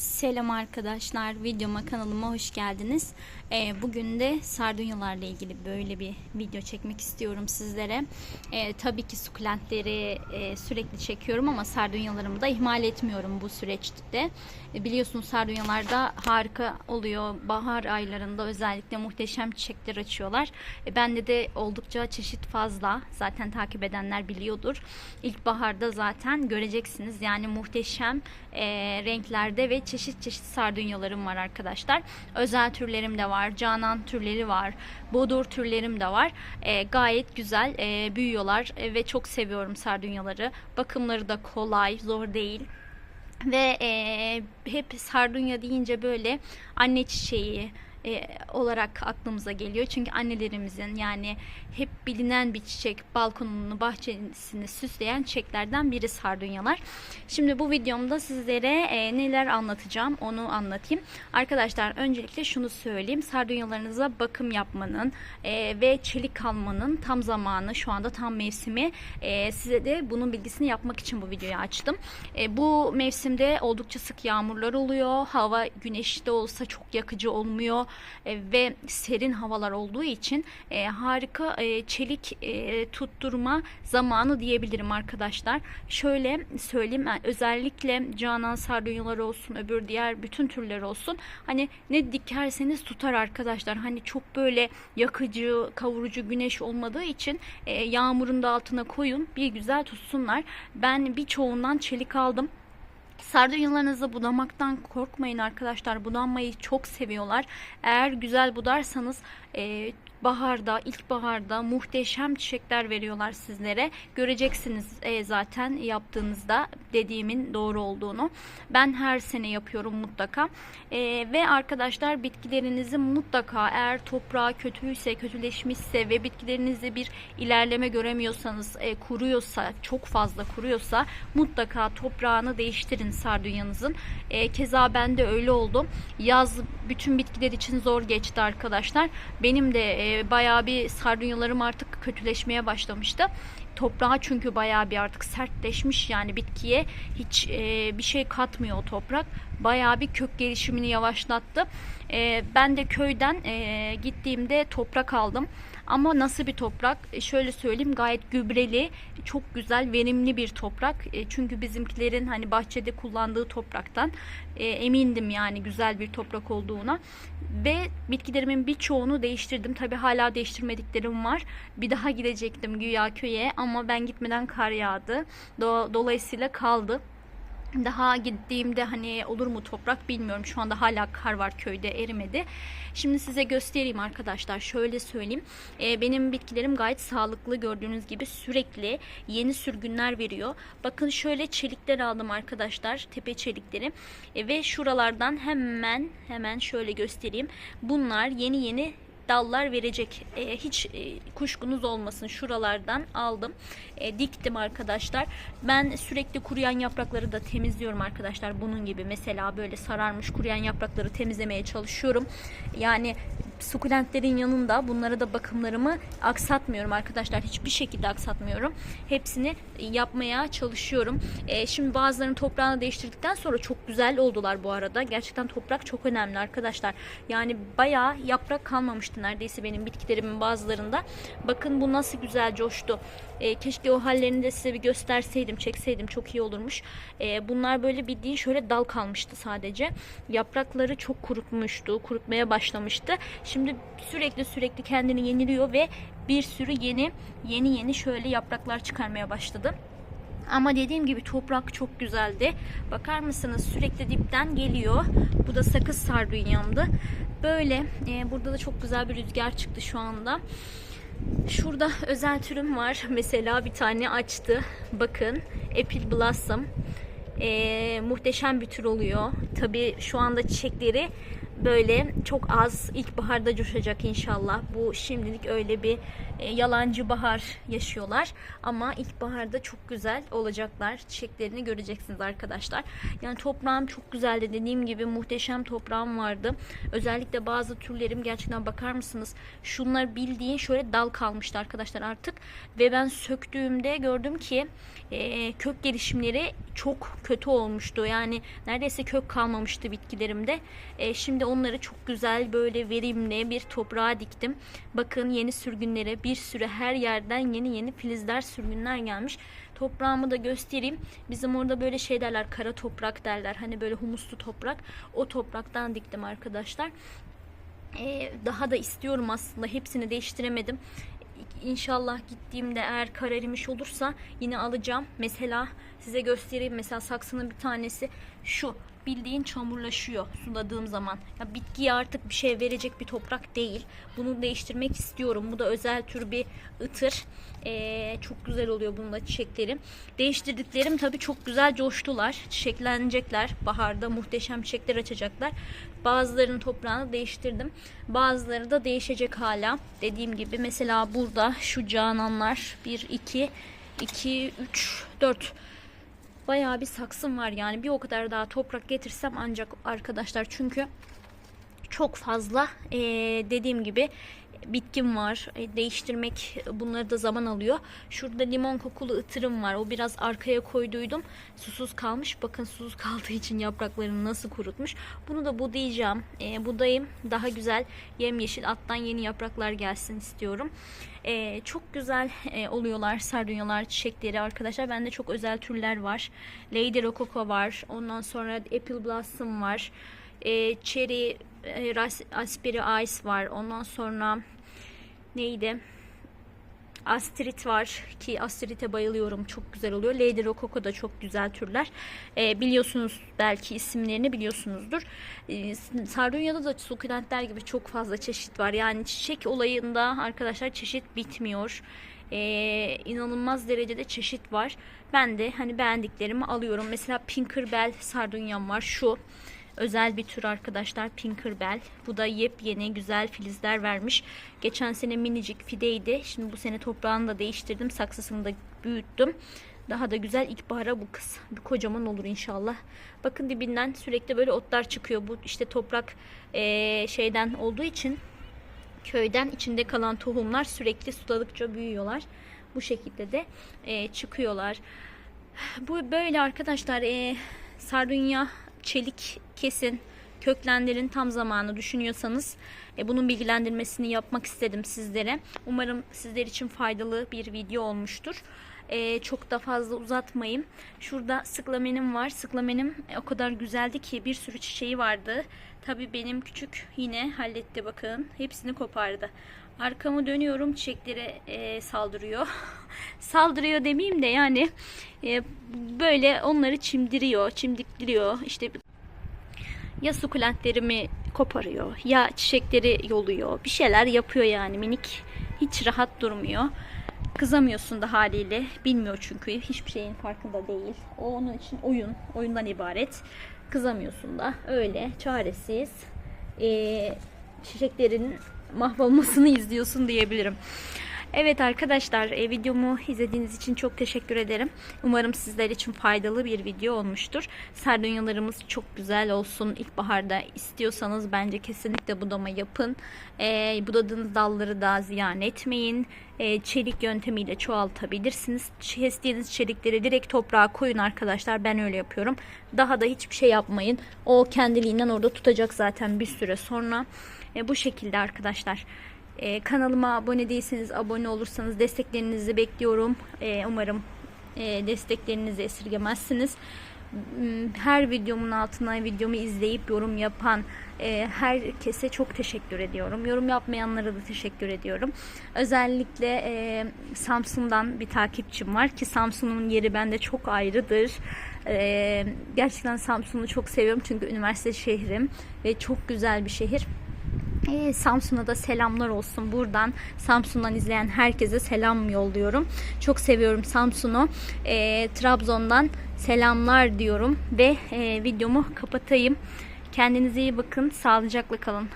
Selam arkadaşlar, videoma kanalıma hoş geldiniz. Ee, bugün de sardunyalarla ilgili böyle bir video çekmek istiyorum sizlere. Ee, tabii ki sukulentleri e, sürekli çekiyorum ama sardunyalarımı da ihmal etmiyorum bu süreçte. E, biliyorsunuz sardunyalarda harika oluyor. Bahar aylarında özellikle muhteşem çiçekler açıyorlar. E, bende de oldukça çeşit fazla. Zaten takip edenler biliyordur. İlkbaharda zaten göreceksiniz. Yani muhteşem e, renklerde ve çeşit çeşit sardunyalarım var arkadaşlar. Özel türlerim de var. Canan türleri var. Bodur türlerim de var. E, gayet güzel e, büyüyorlar e, ve çok seviyorum sardunyaları. Bakımları da kolay, zor değil. Ve e, hep sardunya deyince böyle anne çiçeği e, olarak aklımıza geliyor. Çünkü annelerimizin yani hep bilinen bir çiçek balkonunu, bahçesini süsleyen çiçeklerden biri sardunyalar. Şimdi bu videomda sizlere e, neler anlatacağım onu anlatayım. Arkadaşlar öncelikle şunu söyleyeyim. Sardunyalarınıza bakım yapmanın e, ve çelik almanın tam zamanı şu anda tam mevsimi. E, size de bunun bilgisini yapmak için bu videoyu açtım. E, bu mevsimde oldukça sık yağmurlar oluyor. Hava güneşli olsa çok yakıcı olmuyor ve serin havalar olduğu için e, harika e, çelik e, tutturma zamanı diyebilirim arkadaşlar. Şöyle söyleyeyim özellikle canan sardunyalar olsun öbür diğer bütün türler olsun hani ne dikerseniz tutar arkadaşlar. Hani çok böyle yakıcı kavurucu güneş olmadığı için e, yağmurun da altına koyun bir güzel tutsunlar. Ben birçoğundan çelik aldım. Sardunyalarınızı budamaktan korkmayın arkadaşlar. Budanmayı çok seviyorlar. Eğer güzel budarsanız e, baharda, ilkbaharda muhteşem çiçekler veriyorlar sizlere. Göreceksiniz e, zaten yaptığınızda dediğimin doğru olduğunu. Ben her sene yapıyorum mutlaka. E, ve arkadaşlar bitkilerinizi mutlaka eğer toprağı kötüyse, kötüleşmişse ve bitkilerinizde bir ilerleme göremiyorsanız, e, kuruyorsa, çok fazla kuruyorsa mutlaka toprağını değiştirin sardunyanızın. E, keza ben de öyle oldu. Yaz bütün bitkiler için zor geçti arkadaşlar. Benim de e, bayağı bir sardunyalarım artık kötüleşmeye başlamıştı. Toprağa çünkü bayağı bir artık sertleşmiş yani bitkiye hiç e, bir şey katmıyor o toprak. Bayağı bir kök gelişimini yavaşlattı. E, ben de köyden e, gittiğimde toprak aldım. Ama nasıl bir toprak? E, şöyle söyleyeyim gayet gübreli, çok güzel, verimli bir toprak. E, çünkü bizimkilerin hani bahçede kullandığı topraktan e, emindim yani güzel bir toprak olduğuna. Ve bitkilerimin birçoğunu değiştirdim. Tabi hala değiştirmediklerim var. Bir daha gidecektim güya köye ama ben gitmeden kar yağdı. Do- dolayısıyla kaldı. Daha gittiğimde hani olur mu toprak bilmiyorum. Şu anda hala kar var köyde erimedi. Şimdi size göstereyim arkadaşlar. Şöyle söyleyeyim. Ee, benim bitkilerim gayet sağlıklı. Gördüğünüz gibi sürekli yeni sürgünler veriyor. Bakın şöyle çelikler aldım arkadaşlar. Tepe çelikleri. E, ve şuralardan hemen hemen şöyle göstereyim. Bunlar yeni yeni dallar verecek. E, hiç e, kuşkunuz olmasın. Şuralardan aldım. E, diktim arkadaşlar. Ben sürekli kuruyan yaprakları da temizliyorum arkadaşlar. Bunun gibi mesela böyle sararmış kuruyan yaprakları temizlemeye çalışıyorum. Yani sukulentlerin yanında bunlara da bakımlarımı aksatmıyorum arkadaşlar. Hiçbir şekilde aksatmıyorum. Hepsini yapmaya çalışıyorum. E, şimdi bazılarını toprağını değiştirdikten sonra çok güzel oldular bu arada. Gerçekten toprak çok önemli arkadaşlar. Yani bayağı yaprak kalmamıştı neredeyse benim bitkilerimin bazılarında. Bakın bu nasıl güzel coştu. E, keşke o hallerini de size bir gösterseydim, çekseydim çok iyi olurmuş. E, bunlar böyle bildiğin şöyle dal kalmıştı sadece. Yaprakları çok kurutmuştu, kurutmaya başlamıştı. Şimdi sürekli sürekli kendini yeniliyor ve bir sürü yeni yeni yeni şöyle yapraklar çıkarmaya başladı. Ama dediğim gibi toprak çok güzeldi. Bakar mısınız sürekli dipten geliyor. Bu da sakız sardunyamdı. Böyle e, burada da çok güzel bir rüzgar çıktı şu anda. Şurada özel türüm var. Mesela bir tane açtı. Bakın Apple Blossom. E, muhteşem bir tür oluyor. Tabi şu anda çiçekleri böyle çok az ilkbaharda coşacak inşallah. Bu şimdilik öyle bir e, yalancı bahar yaşıyorlar. Ama ilkbaharda çok güzel olacaklar. Çiçeklerini göreceksiniz arkadaşlar. Yani toprağım çok güzeldi. Dediğim gibi muhteşem toprağım vardı. Özellikle bazı türlerim gerçekten bakar mısınız? Şunlar bildiğin şöyle dal kalmıştı arkadaşlar artık. Ve ben söktüğümde gördüm ki e, kök gelişimleri çok kötü olmuştu. Yani neredeyse kök kalmamıştı bitkilerimde. E, şimdi onları çok güzel böyle verimli bir toprağa diktim. Bakın yeni sürgünlere bir sürü her yerden yeni yeni filizler sürgünler gelmiş. Toprağımı da göstereyim. Bizim orada böyle şey derler kara toprak derler. Hani böyle humuslu toprak. O topraktan diktim arkadaşlar. Ee, daha da istiyorum aslında. Hepsini değiştiremedim. İnşallah gittiğimde eğer kararmış olursa yine alacağım. Mesela size göstereyim. Mesela saksının bir tanesi şu. Bildiğin çamurlaşıyor suladığım zaman. Ya bitkiye artık bir şey verecek bir toprak değil. Bunu değiştirmek istiyorum. Bu da özel tür bir ıtır. Ee, çok güzel oluyor bununla çiçeklerim. Değiştirdiklerim tabii çok güzel coştular. Çiçeklenecekler. Baharda muhteşem çiçekler açacaklar. Bazılarının toprağını değiştirdim. Bazıları da değişecek hala. Dediğim gibi mesela burada şu cananlar 1, 2, 2, 3, 4 bayağı bir saksım var. Yani bir o kadar daha toprak getirsem ancak arkadaşlar çünkü çok fazla ee, dediğim gibi bitkim var. E, değiştirmek bunları da zaman alıyor. Şurada limon kokulu ıtırım var. O biraz arkaya koyduydum. Susuz kalmış. Bakın susuz kaldığı için yapraklarını nasıl kurutmuş. Bunu da budayacağım. E, budayım daha güzel yemyeşil alttan yeni yapraklar gelsin istiyorum. E, çok güzel e, oluyorlar sardunyalar çiçekleri arkadaşlar. Bende çok özel türler var. Lady Rococo var. Ondan sonra Apple Blossom var. E, Cherry e, Asperi Ice var. Ondan sonra neydi? Astrit var ki Astrit'e bayılıyorum. Çok güzel oluyor. Lady Rococo da çok güzel türler. E, biliyorsunuz belki isimlerini biliyorsunuzdur. E, Sardunya'da da sukulentler gibi çok fazla çeşit var. Yani çiçek olayında arkadaşlar çeşit bitmiyor. Ee, inanılmaz derecede çeşit var. Ben de hani beğendiklerimi alıyorum. Mesela Pinkerbell sardunyam var. Şu özel bir tür arkadaşlar Pinkerbell. Bu da yepyeni güzel filizler vermiş. Geçen sene minicik fideydi. Şimdi bu sene toprağını da değiştirdim. Saksısını da büyüttüm. Daha da güzel ilkbahara bu kız. Bir kocaman olur inşallah. Bakın dibinden sürekli böyle otlar çıkıyor. Bu işte toprak ee, şeyden olduğu için köyden içinde kalan tohumlar sürekli suladıkça büyüyorlar. Bu şekilde de e, çıkıyorlar. Bu böyle arkadaşlar e, sardunya çelik kesin köklendirin tam zamanı düşünüyorsanız e, bunun bilgilendirmesini yapmak istedim sizlere. Umarım sizler için faydalı bir video olmuştur. E, çok da fazla uzatmayayım. Şurada sıklamenim var. Sıklamenim e, o kadar güzeldi ki bir sürü çiçeği vardı. Tabi benim küçük yine halletti bakın. Hepsini kopardı. Arkamı dönüyorum çiçeklere e, saldırıyor. saldırıyor demeyeyim de yani e, böyle onları çimdiriyor, çimdiktiriyor. İşte ya sukulentlerimi koparıyor ya çiçekleri yoluyor. Bir şeyler yapıyor yani minik. Hiç rahat durmuyor. Kızamıyorsun da haliyle. Bilmiyor çünkü. Hiçbir şeyin farkında değil. O onun için oyun. Oyundan ibaret. Kızamıyorsun da. Öyle. Çaresiz. Ee, çiçeklerin mahvolmasını izliyorsun diyebilirim. Evet arkadaşlar e, videomu izlediğiniz için çok teşekkür ederim. Umarım sizler için faydalı bir video olmuştur. Sardunyalarımız çok güzel olsun. İlkbaharda istiyorsanız bence kesinlikle budama yapın. E, budadığınız dalları da ziyan etmeyin. E, çelik yöntemiyle çoğaltabilirsiniz. Kestiğiniz çelikleri direkt toprağa koyun arkadaşlar. Ben öyle yapıyorum. Daha da hiçbir şey yapmayın. O kendiliğinden orada tutacak zaten bir süre sonra. E, bu şekilde arkadaşlar. Ee, kanalıma abone değilseniz abone olursanız desteklerinizi bekliyorum. Ee, umarım e, desteklerinizi esirgemezsiniz. Hmm, her videomun altına videomu izleyip yorum yapan e, herkese çok teşekkür ediyorum. Yorum yapmayanlara da teşekkür ediyorum. Özellikle e, Samsun'dan bir takipçim var ki Samsun'un yeri bende çok ayrıdır. E, gerçekten Samsun'u çok seviyorum çünkü üniversite şehrim ve çok güzel bir şehir. Ee, Samsun'a da selamlar olsun. Buradan Samsun'dan izleyen herkese selam yolluyorum. Çok seviyorum Samsun'u. Ee, Trabzon'dan selamlar diyorum ve e, videomu kapatayım. Kendinize iyi bakın. Sağlıcakla kalın.